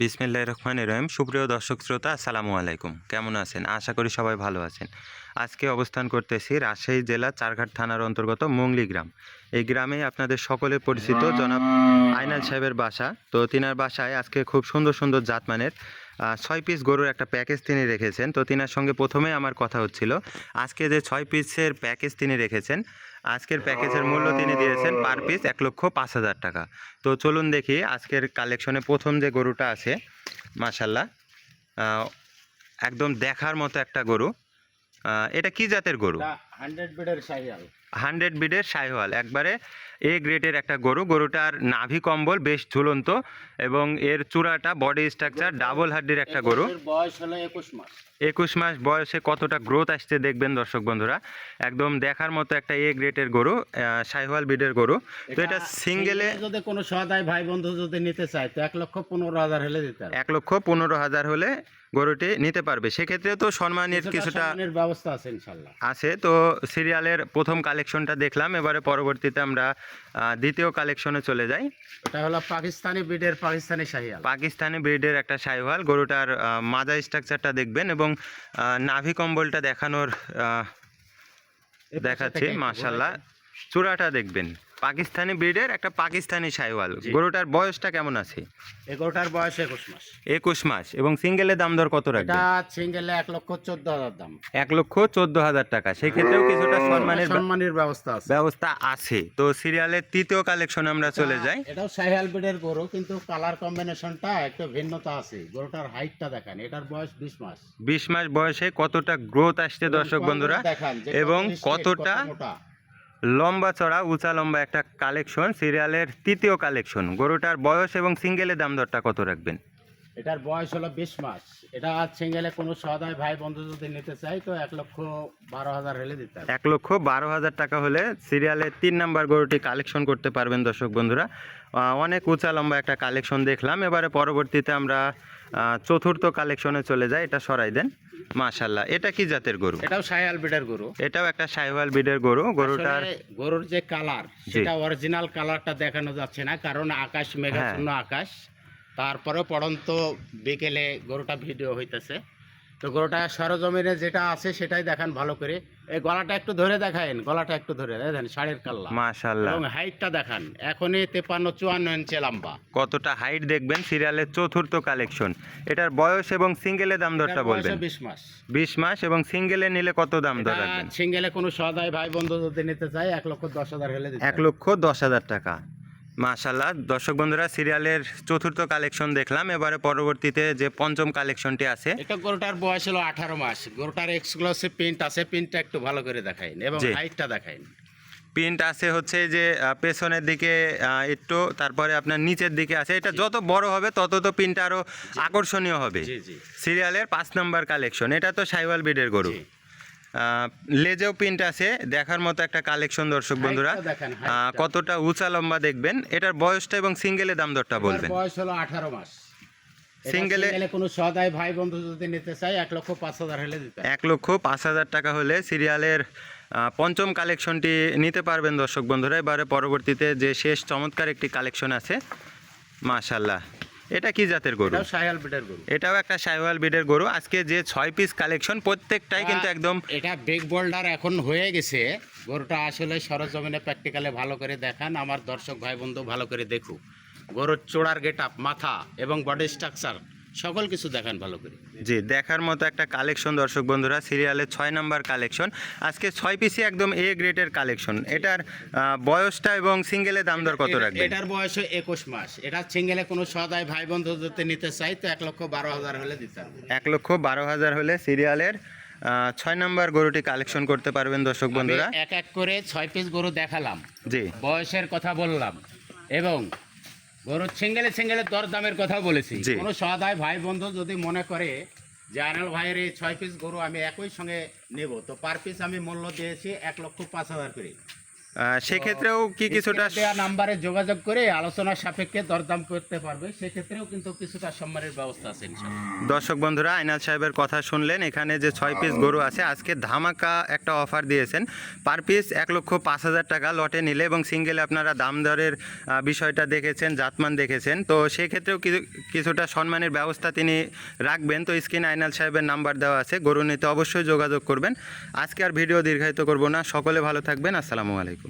বিসমিল্লাহ রহমান রহিম। সুপ্রিয় দর্শক শ্রোতা, আসসালামু আলাইকুম। কেমন আছেন? আশা করি সবাই ভালো আছেন। আজকে অবস্থান করতেছি রাজশাহী জেলা চারঘাট থানার অন্তর্গত মংলি গ্রাম। এই গ্রামে আপনাদের সকলে পরিচিত জনাব আইনাল সাহেবের বাসা। তো তিনার বাসায় আজকে খুব সুন্দর সুন্দর জাতমানের ছয় পিস গরুর একটা প্যাকেজ তিনি রেখেছেন। তো তিনার সঙ্গে প্রথমে আমার কথা হচ্ছিল, আজকে যে ছয় পিসের প্যাকেজ তিনি রেখেছেন, আজকের প্যাকেজের মূল্য তিনি দিয়েছেন পার পিস এক লক্ষ পাঁচ হাজার টাকা। তো চলুন দেখি আজকের কালেকশনে প্রথম যে গরুটা আছে মাশাল্লাহ একদম দেখার মতো একটা গরু। এটা কি জাতের গরু? হান্ড্রেড বেডের সাইহওয়াল একবারে এ গ্রেডের একটা গরু। গরুটার নাভি কম্বল বেশ ঝুলন্ত এবং এর চূড়াটা বডি স্ট্রাকচার ডাবল হাড্ডির একটা গরু। বয়স হলো একুশ মাস। একুশ মাস বয়সে কতটা গ্রোথ আসছে দেখবেন দর্শক বন্ধুরা। একদম দেখার মতো একটা এ গ্রেডের গরু সাইহওয়াল বিডের গরু। তো এটা সিঙ্গেলে যদি কোনো সদাই ভাই বন্ধু যদি নিতে চায় তো এক লক্ষ পনেরো হাজার হলে দিতে এক লক্ষ পনেরো হাজার হলে গরুটি নিতে পারবে। সেক্ষেত্রে তো সম্মানের কিছুটা ব্যবস্থা আছে ইনশাল্লাহ। আছে। তো সিরিয়ালের প্রথম কালেকশনটা দেখলাম এবারে পরবর্তীতে আমরা দ্বিতীয় কালেকশনে চলে যাই। এটা হলো পাকিস্তানি ব্রিডের পাকিস্তানি শাহিওয়াল। পাকিস্তানি ব্রিডের একটা শাহিওয়াল গরুটার মাজা স্ট্রাকচারটা দেখবেন এবং নাভি কম্বলটা দেখানোর দেখাচ্ছে দেখাচ্ছি মাশাল্লাহ চূড়াটা দেখবেন। পাকিস্তানি ব্রিডের একটা পাকিস্তানি সাইওয়াল। গরুটার বয়সটা কেমন আছে? এগারোটার বয়স একুশ মাস। একুশ মাস এবং সিঙ্গেলের দাম দর কত রাখবে সিঙ্গেলে এক লক্ষ চোদ্দ হাজার দাম। এক লক্ষ চোদ্দ হাজার টাকা। সেক্ষেত্রেও কিছুটা সম্মানের সম্মানের ব্যবস্থা আছে। ব্যবস্থা আছে। তো সিরিয়ালের তৃতীয় কালেকশনে আমরা চলে যাই। এটাও শাহিয়াল বিডের গরু কিন্তু কালার কম্বিনেশনটা একটু ভিন্নতা আছে। গরুটার হাইটটা দেখেন এটার বয়স বিশ মাস। বিশ মাস বয়সে কতটা গ্রোথ আসছে দর্শক বন্ধুরা? এবং কতটা। লম্বা চড়া উঁচা লম্বা একটা কালেকশন সিরিয়ালের তৃতীয় কালেকশন। গরুটার বয়স এবং সিঙ্গেলের দাম দরটা কত রাখবেন? এটার বয়স হলো বিশ মাস। এটা সিঙ্গেলে কোনো সদাই ভাই বন্ধু যদি নিতে চাই তো এক লক্ষ বারো হাজার হলে দিতে হবে। এক লক্ষ বারো হাজার টাকা হলে সিরিয়ালের তিন নাম্বার গরুটি কালেকশন করতে পারবেন দর্শক বন্ধুরা। অনেক উঁচা লম্বা একটা কালেকশন দেখলাম। এবারে পরবর্তীতে আমরা চতুর্থ কালেকশনে চলে যায় এটা সরাই দেন। মাশাল্লাহ এটা কি জাতের গরু? এটাও সাইয়াল বিডের গরু। এটাও একটা সাইওয়াল বিডের গরু গরুটার গরুর যে কালার সেটা অরিজিনাল কালারটা দেখানো যাচ্ছে না কারণ আকাশ মেঘাচ্ছন্ন হ্যাঁ। আকাশ। তারপরে পড়ন্ত বিকেলে গরুটা ভিডিও হইতেছে। তো গরুটা সরজমিনে যেটা আছে সেটাই দেখান ভালো করে। এই গলাটা একটু ধরে দেখায়েন গলাটা একটু ধরে দেখেন শাড়ির কাল্লা। মাশাল্লাহ এবং হাইটটা দেখান এখনই তেপান্ন চুয়ান্ন ইঞ্চি লম্বা। কতটা হাইট দেখবেন? সিরিয়ালের চতুর্থ কালেকশন। এটার বয়স এবং সিঙ্গেলের দাম দরটা বলবেন। বিশ মাস। বিশ মাস এবং সিঙ্গেলে নিলে কত দাম দর রাখবেন? সিঙ্গেলে কোনো সদাই ভাই বন্ধু যদি নিতে চায় এক লক্ষ দশ হাজার হলে এক লক্ষ দশ হাজার টাকা। মাশাল্লাহ দর্শক বন্ধুরা সিরিয়ালের চতুর্থ কালেকশন দেখলাম। এবারে পরবর্তীতে যে পঞ্চম কালেকশনটি আছে। এটা গরুটার বয়স হলো আঠারো মাস। গরুটার এক্সক্লুসিভ প্রিন্ট আছে। প্রিন্টটা একটু ভালো করে দেখাইন এবং হাইটটা দেখাইন প্রিন্ট আছে হচ্ছে যে পেছনের দিকে একটু তারপরে আপনার নিচের দিকে আছে। এটা যত বড় হবে তত তো প্রিন্ট আরও আকর্ষণীয় হবে। সিরিয়ালের পাঁচ নম্বর কালেকশন। এটা তো সাইওয়াল বিডের গরু। লেজেও প্রিন্ট আছে দেখার মতো একটা কালেকশন দর্শক বন্ধুরা। কতটা উঁচা লম্বা দেখবেন এটার বয়সটা এবং সিঙ্গেলের দাম দরটা বলবেন। বয়স হলো আঠারো মাস। Single-এ- সিঙ্গেলে কোনো সদাই ভাই বন্ধু যদি নিতে চায় এক লক্ষ পাঁচ হাজার হলে দিতে এক লক্ষ পাঁচ হাজার টাকা হলে সিরিয়ালের পঞ্চম কালেকশনটি নিতে পারবেন দর্শক বন্ধুরা। এবারে পরবর্তীতে যে শেষ চমৎকার একটি কালেকশন আছে মাশাল্লাহ এটা কি জাতের গরু? সাইওয়াল ব্রিডের গরু। এটাও একটা সাইওয়াল বিডের গরু। আজকে যে ছয় পিস কালেকশন প্রত্যেকটাই কিন্তু একদম এটা বিগ বোল্ডার এখন হয়ে গেছে। গরুটা আসলে সরজমিনে প্র্যাকটিক্যালে ভালো করে দেখান। আমার দর্শক ভাই বন্ধু ভালো করে দেখুক। গরুর চোড়ার গেট আপ মাথা এবং বডি স্ট্রাকচার সকল কিছু দেখান ভালো করে। জি দেখার মতো একটা কালেকশন দর্শক বন্ধুরা সিরিয়ালের ছয় নাম্বার কালেকশন আজকে ছয় পিসই একদম এ গ্রেডের কালেকশন এটার বয়সটা এবং সিঙ্গেলের দাম দর কত রাখবেন? এটার বয়স একুশ মাস। এটা সিঙ্গেলে কোনো সদায় ভাই বন্ধু যদি নিতে চাই তো এক লক্ষ বারো হাজার হলে দিতে হবে। এক লক্ষ বারো হাজার হলে সিরিয়ালের ছয় নাম্বার গরুটি কালেকশন করতে পারবেন দর্শক বন্ধুরা। এক এক করে ছয় পিস গরু দেখালাম। জি। বয়সের কথা বললাম। এবং গরুর সিঙ্গেলে সিঙ্গেলে দর দামের কথা বলেছি জি। কোনো সদায় ভাই বন্ধু যদি মনে করে যে আনাল ভাইয়ের এই ছয় পিস গরু আমি একই সঙ্গে নেব তো পার পিস আমি মূল্য দিয়েছি এক লক্ষ পাঁচ হাজার করে সেক্ষেত্রেও কি কিছুটা দেওয়া নাম্বারে যোগাযোগ করে আলোচনার সাপেক্ষে দরদাম করতে পারবে সেক্ষেত্রেও কিন্তু কিছুটা সম্মানের ব্যবস্থা আছে দর্শক বন্ধুরা আইনাল সাহেবের কথা শুনলেন এখানে যে ছয় পিস গরু আছে আজকে ধামাকা একটা অফার দিয়েছেন। পার পিস এক লক্ষ পাঁচ হাজার টাকা লটে নিলে এবং সিঙ্গেলে আপনারা দাম দরের বিষয়টা দেখেছেন জাতমান দেখেছেন। তো সেক্ষেত্রেও কিছু- কিছুটা সম্মানের ব্যবস্থা তিনি রাখবেন। তো স্ক্রিন আইনাল সাহেবের নাম্বার দেওয়া আছে গরু নিতে অবশ্যই যোগাযোগ করবেন। আজকে আর ভিডিও দীর্ঘায়িত করব না। সকলে ভালো থাকবেন। আসসালামু আলাইকুম।